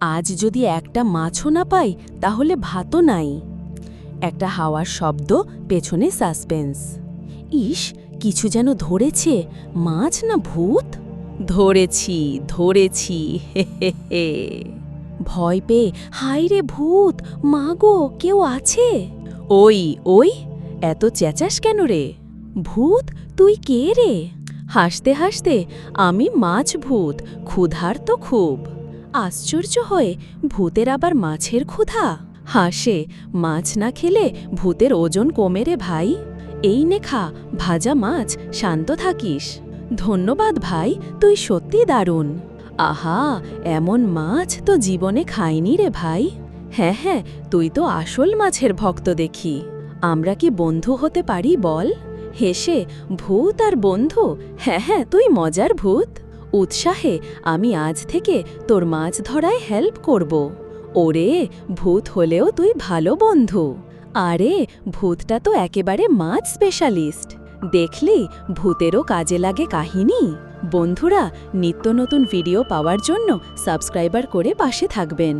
আজ যদি একটা মাছও না পাই, তাহলে ভাতও নাই। একটা হাওয়ার শব্দ, পেছনে সাসপেন্স। ইস, কিছু যেন ধরেছে, মাছ না ভূত? ধরেছি ধরেছি, হে ভয় পেয়ে হাই রে ভূত মাগো কেউ আছে? ওই ওই, এত চেঁচাস কেন রে? ভূত, তুই কে রে? হাসতে হাসতে, আমি মাছ ভূত ক্ষুধার তো খুব। আশ্চর্য হয়ে ভূতের আবার মাছের ক্ষুধা। হাসে, মাছ না খেলে ভূতের ওজন কমে রে ভাই। এই নেখা ভাজা মাছ, শান্ত থাকিস। ধন্যবাদ ভাই, তুই সত্যি দারুণ। আহা, এমন মাছ তো জীবনে খাইনি রে ভাই। হ্যাঁ হ্যাঁ তুই তো আসল মাছের ভক্ত দেখি। আমরা কি বন্ধু হতে পারি বল? হেসে, ভূত আর বন্ধু? হ্যাঁ হ্যাঁ তুই মজার ভূত। উৎসাহে আমি আজ থেকে তোর মাছ ধরায় হেল্প করব। ওরে, ভূত হলেও তুই ভালো বন্ধু। আরে, ভূতটা তো একেবারে মাছ স্পেশালিস্ট দেখলি, ভূতেরও কাজে লাগে কাহিনী? বন্ধুরা, নিত্য নতুন ভিডিও পাওয়ার জন্য সাবস্ক্রাইবার করে পাশে থাকবেন।